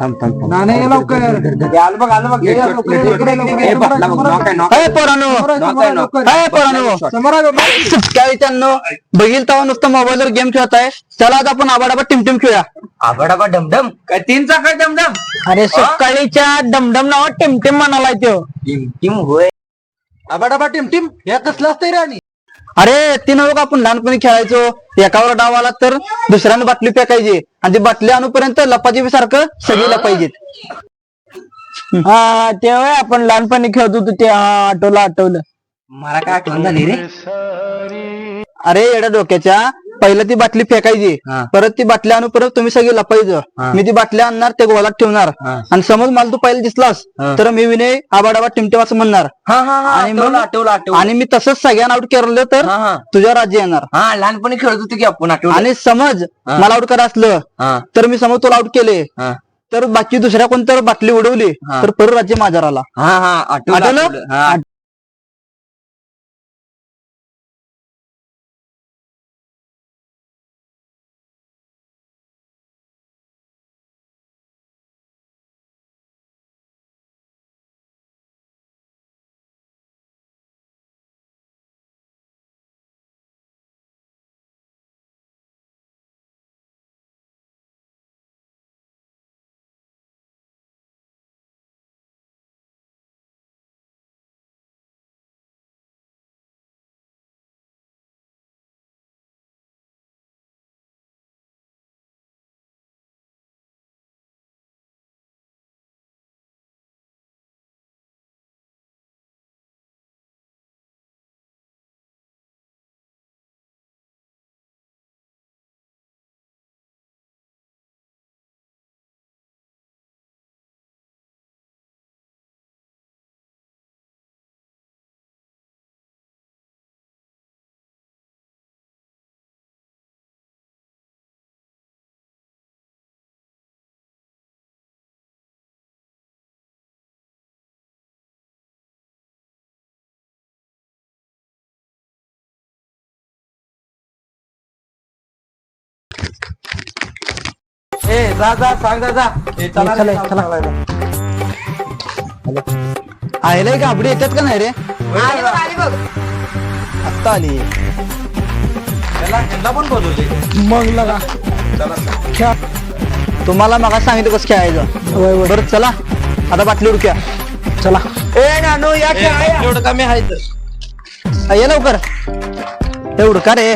थांब थांब ये लवकर. हे आलं बघ आलं बघ. ये लवकर, इकडे, इकडे, लवकर, इकडे, हे लवकर, बघ, लवकर, knock आहे, knock अय पोरानो समोर आहे, समोर. आहे, लवकर. अय पोरानो समोर आहे बाबा. काय त्यांनो? बघील तेव्हा नुसतं मोबाईलवर गेम खेळताय. चला आज आपण आबाडाबा टिमटिम खेळूया. आबाडाबा डमडम? काय तीन चाका डमडम? अरे सकाळीच्या डमडम नावात टिमटिम म्हणालाय त्यो. टिम होय. आबाडाबा टीम टीम हे कसलं असतंय रे आणि अरे ती नव्ह का आपण लहानपणी खेळायचो? एकावर डाव आला तर दुसऱ्याने बाटली फेकायची. आणि ती बाटली आणूपर्यंत लपाजी सारखं सगळी लपायची हा तेव्हा आपण लहानपणी खेळत होतो ते हा आठवलं आठवलं. मला काय आठवण झाली रे? अरे एवढ्या डोक्याच्या. पहिलं ती बाटली फेकायची हा. परत ती बाटली आणू परत तुम्ही सगळी लपायचं हा. मी ती बाटली आणणार ते गोलात ठेवणार हा. आणि समज मला तू पहिला दिसलास हा. तर मी विनय आबाडाबा टिमटिम असं म्हणणार हा हा हा आणि आठवलं मग- आठवलं आठवलं आणि मी तसंच सगळ्यांना आउट केलं तर हा हा तुझ्या राज्य येणार हा लहानपणी खेळत होतो की आपण आठवलं आणि समज हा. मला आउट करायचं असलं हा तर मी समज तुला आउट केले हा तर बाकी दुसऱ्या कोणतर बाटली उडवली हा. तर परत राज्य माझ्यावर आला हा हा आठवलं आठवलं? आठवलं. हा ए जा जा सांग जा जा. ए, चला रे, चला, चला. चला. आयलाय का आपली येतात का नाही रे? आत्ता आली. त्याला त्यांना पण बोलवले मग लगा. चला तुम्हाला मग सांगितलं कसं खेळायचं? बरं चला. आता बाटली उडक्या. चला. ए नानू या ए, एवढं कमी आहे तर. ये लवकर. हे उडका रे.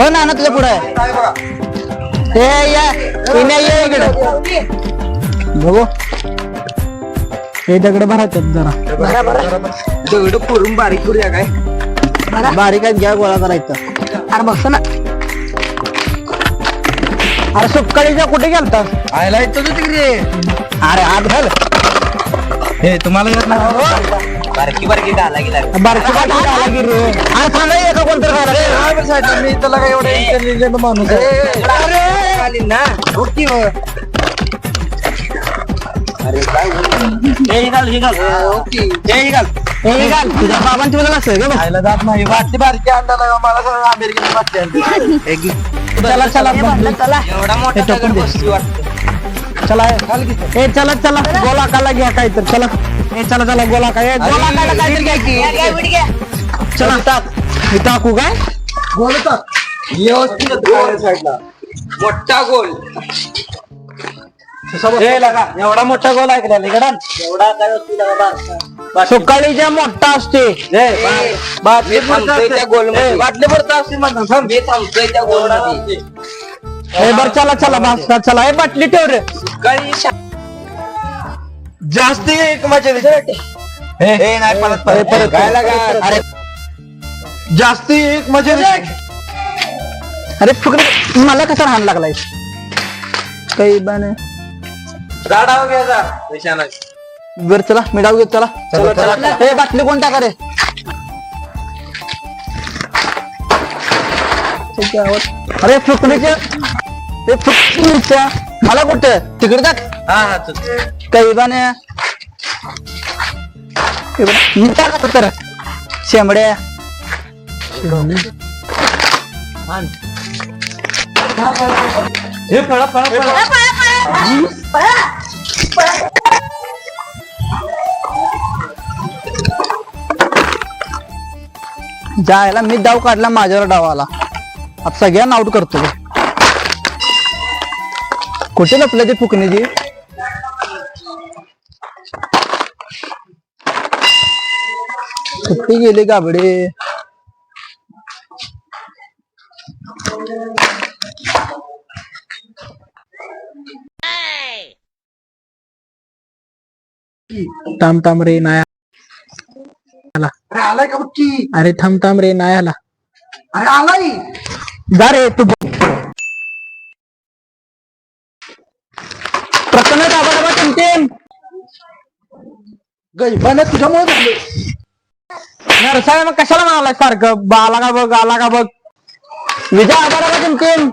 हो ना ना तुझ्या पुढे. काय बघा हे या इने ये इकडे. बघू. हे दगड भरायचं जरा. दगड करून बारीक करूया काय? बारीक आहेत घ्या गोळा करायचा. अरे बघ ना अरे सुटकाळीच्या कुठे गेलता? आयला येतो तू तिकडे. अरे आत घाल. हे तुम्हाला येत नाही. बारकी बारकी घाला गेला बारकी बाटली घाला रे. अरे सांगा एका कोणतरी घाला. मी त्याला काय एवढं इंटेलिजंट माणूस आहे. अरे आली ना. ओके अरे काय हे घाल हे घाल. ओके. हे घाल. हे घाल. तुझ्या बाबांची बदल असं का खायला जात नाही. बाटली बारकी अंडाला मला सगळं अमेरिकेची बाटली आणली चला चला चला एवढा मोठा दगड बसली वाटतं चला हे चला चला। गोला काला घ्या काय तर चला। हे चला चला गोला काय गोला काला काय तर घ्या की। चला। टाक टाकू काय बोलतात व्यवस्थित गोल साईडला मोठा गोल। हे लगा। एवढा मोठा गोल ऐकला एवढा काय. सुकाळीच्या मोठा असते। बाटली थांबतोय त्या. गोलमध्ये. बाटली भरता असते म्हणतात थांब. मी थांबतोय त्या गोल बर चला चला बस चला. हे बाटली ठेव रे. काही जास्त एक मजा दिसते नाही परत परत, परत, काय लागा परत. अरे. जास्त एक मजा अरे फुकट मला कसा हाण लागलाय? काही बन पैशाला बर चला मी डाव घेत चला. चला, चला, चला. हे बाटली कोण टाका रे? अरे फुकणीच्या ते फुकणीच्या मला कुठं? तिकडे टाक हा हा टाका तर. शेंबड्या. हे जायला मी डाव काढला माझ्यावर डावाला. आता सगळ्यांना आउट करतो कुठे लपलं ते फुकणीची कुठे गेले गाबडे थांब थांब रे नाही आला अरे आलाय का बक्की अरे थांब थांब रे नाही आला अरे आलाय जा रे तू गजबान तुझ्यामुळे झाले नरसाळ मग कशाला म्हणाला सारखं? बाला का बघ आला का बघ? विजय आभार डाबा टिमटिम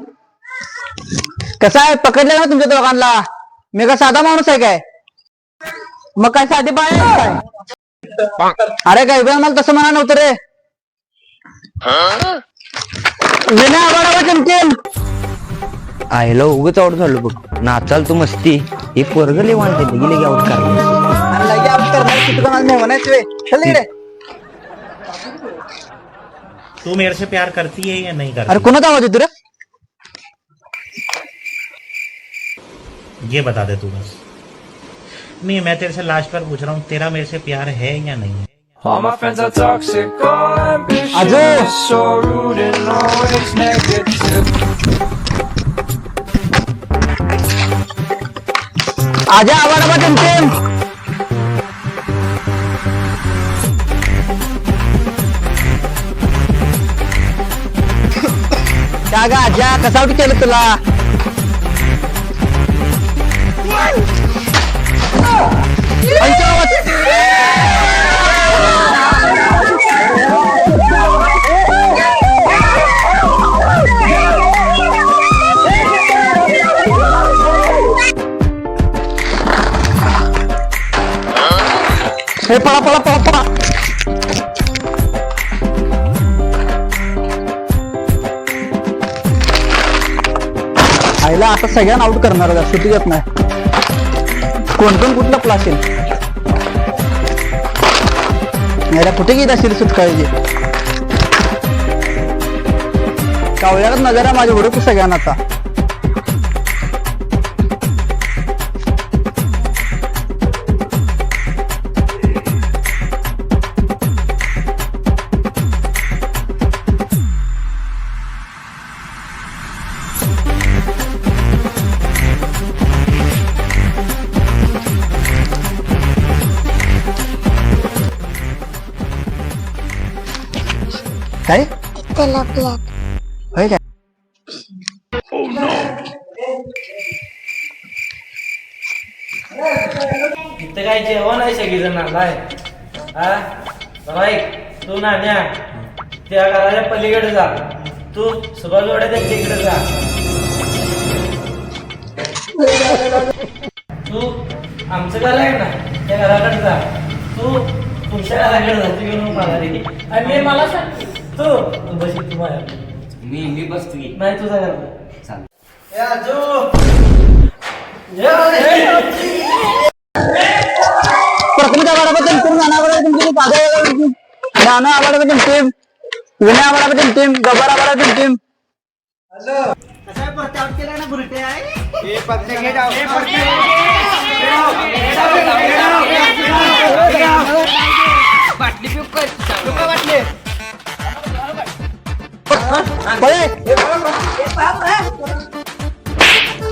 कसं आहे? पकडलं ना तुमच्या दोघांना? मी का साधा माणूस आहे काय? मग काय साधी बाय काय? अरे काय मला तसं म्हणा नव्हतं रे. विनय आभार डाबा टिमटिम आईला उगच आउट झालो बघ. नाचाल तू मस्ती. एक वर्ग लय वाढते गेले आउट करणार वे. चल तू मेरे से प्यार करती है या नहीं अरे करती कोणाचा आवाज़ येतो रे? ये बता दे तू बस। नहीं मैं तेरे से लास्ट बार पूछ रहा हूँ तेरा मेरे से प्यार है या नहीं है? All my friends are toxic, all ambitious, so rude and always negative. आजा आवा डाबा अगं आज्या कसावटी केलं तुला? आता सगळ्यांना आउट करणार का सुट्टी घेत नाही. कोण कोण कुठला प्लास नाही याला कुठे घेत असेल सुटकाळजी कावळ्यालाच नजर आहे माझ्या हुडकू सगळ्यांना आता. काय? होय काय? इथं काय जेवण आहे सगळीजण? आलाय हा? बरं ऐक. तू नाण्या त्या घराच्या पलीकडे जा. तू सुभाषवाड्या त्यांच्या इकडे जा. तू आमचं घर आहे ना त्या घराकडे जा. तू तुमच्या घराकडे जा तू येऊन मला रे आणि मी मला सांग तू. तू बस तू माझ्या मी मी बसतो की नाही तुझा घर चालेल. ए, आजू. ए, ए, प्रथम आवाडाबद्दल टीम नानावाडाबद्दल टीम पाजावाडाबद्दल टीम नाना आवाडाबद्दल टीम विनय आवाडाबद्दल टीम गबर आवाडाबद्दल टीम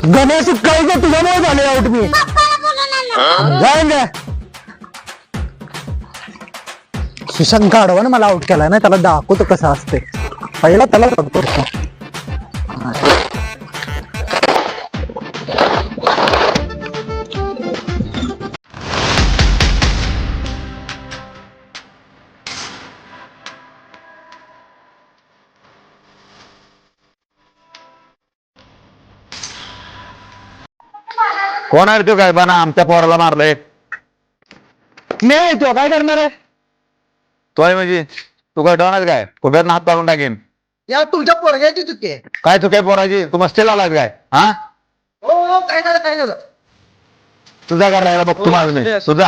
गणेश काही तुझ्यामुळे झाले आउट मी. जाईन सुशांत गाढवानं मला आउट केला ना त्याला दाखवतो कसं असते पहिला त्याला करतो कोण आहे रे तो काय बना आमच्या पोराला मारलंय मी तो काय करणार आहे तो आहे म्हणजे तू काय डॉन आहेस काय उभ्यात हात पाडून टाकेन या तुमच्या पोरग्याची चुकी आहे काय काय पोराची तू मस्तीला आलास काय हा हो हो काय झालं काय झालं तुझा करायला बघतो माझं मी तुझा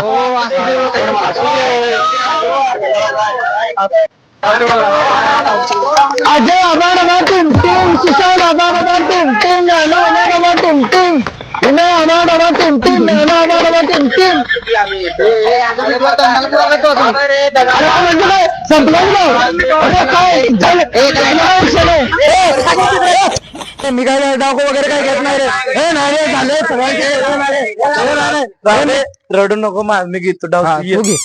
अजय आबाड आबा टिम टिम सुशांत आबाड आबा टिम टिम नाना आबाड आबा टिम टिम टिम काय मी काय डाको वगैरे काय घेत नाही रे हे नाही झाले सगळं रडू नको माझ मी घेतो डाव मी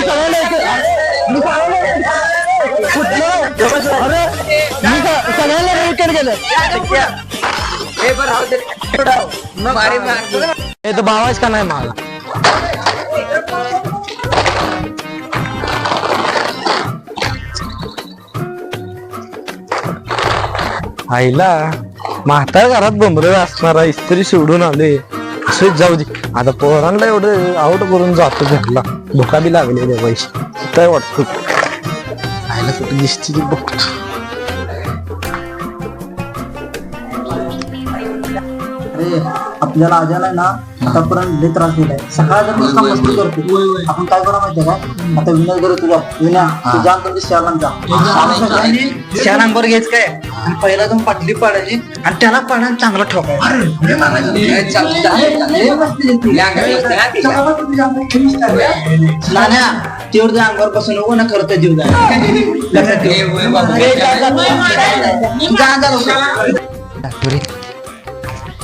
सगळं हे तर भावाच का नाही मला आईला म्हातार घरात बोंबल असणारा इस्त्री सोडून आले. असेच जाऊ दे. आता पोरांना एवढं आउट करून जातो घरला. धोका बी लागलेले पैसे. काय वाटतो? आईला कुठे दिसते आपल्याला अजाला ना आतापर्यंत लय त्रास दिलाय सकाळ जर नुसता मस्ती करतो आपण काय करा माहितीये का? आता विनय करू तुझा विनय तू जा. तुमच्या शालांचा शाल अंगावर घ्यायच काय? आणि पहिला तुम्ही पाटली पाडायची आणि त्याला पाडायला चांगला ठोकायचा तेवढं अंगावर बसून नको ना खरं तर जीव जाय लक्षात ठेव.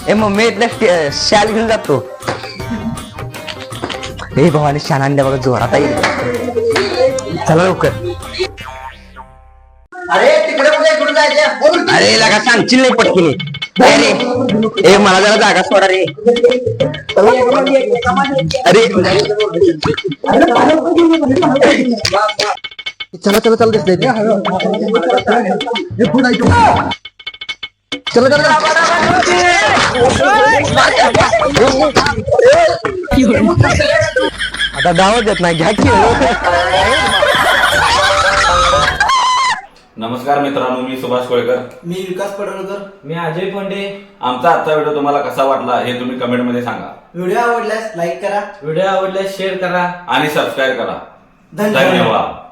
ए, मम्मी इथल्या शाल घेऊन जातो ए भावाने शाल आणल्या बघा जोरात येईल चला लवकर अरे तिकडे कुठे इकडून जायचं अरे लगा सांगशील नाही पटकीने अरे ए मला जरा जागा सोडा रे अरे चला चला चला दिसतंय. चला चला आता डावच देत नाही घ्या की. नमस्कार मित्रांनो मी सुभाष कोळकर. मी विकास पडवळकर. मी अजय पोंडे आमचा आजचा व्हिडिओ तुम्हाला कसा वाटला हे तुम्ही कमेंटमध्ये सांगा. व्हिडिओ आवडल्यास लाईक करा. व्हिडिओ आवडल्यास शेअर करा. आणि सबस्क्राईब करा. धन्यवाद.